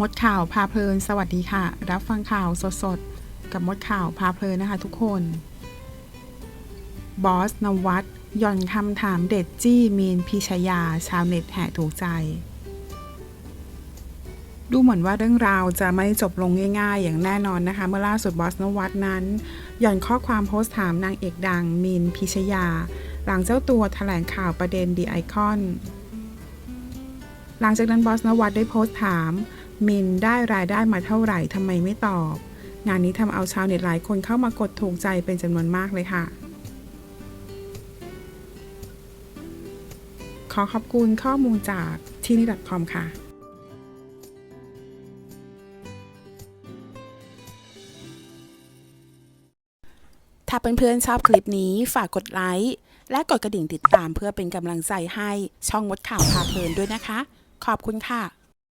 มดข่าวพาเพลิน สวัสดีค่ะ รับฟังข่าวสดๆ กับมดข่าวพาเพลินนะคะทุกคน บอสนวัตย่อนคำถามเด็ดจี้มีนพิชยา ชาวเน็ตแห่ถูกใจ ดูเหมือนว่าเรื่องราวจะไม่จบลงง่ายๆ อย่างแน่นอนนะคะ เมื่อล่าสุดบอสนวัตนั้นย่อนข้อความโพสต์ถามนางเอกดังมีนพิชยา หลังเจ้าตัวแถลงข่าวประเด็นดีไอคอนหลังจากนั้นบอสนวัตได้โพสต์ถาม มินได้รายได้มาเท่าไหร่ทำไมไม่ตอบ งานนี้ทำเอาชาวเน็ตหลายคนเข้ามากดถูกใจเป็นจำนวนมากเลยค่ะ ขอขอบคุณข้อมูลจากที่นี่ .com ค่ะถ้าเพื่อนๆชอบคลิปนี้ฝากกดไลค์และกดกระดิ่งติดตามเพื่อเป็นกำลังใจให้ช่องมดข่าวพาเพลินด้วยนะคะ ขอบคุณค่ะ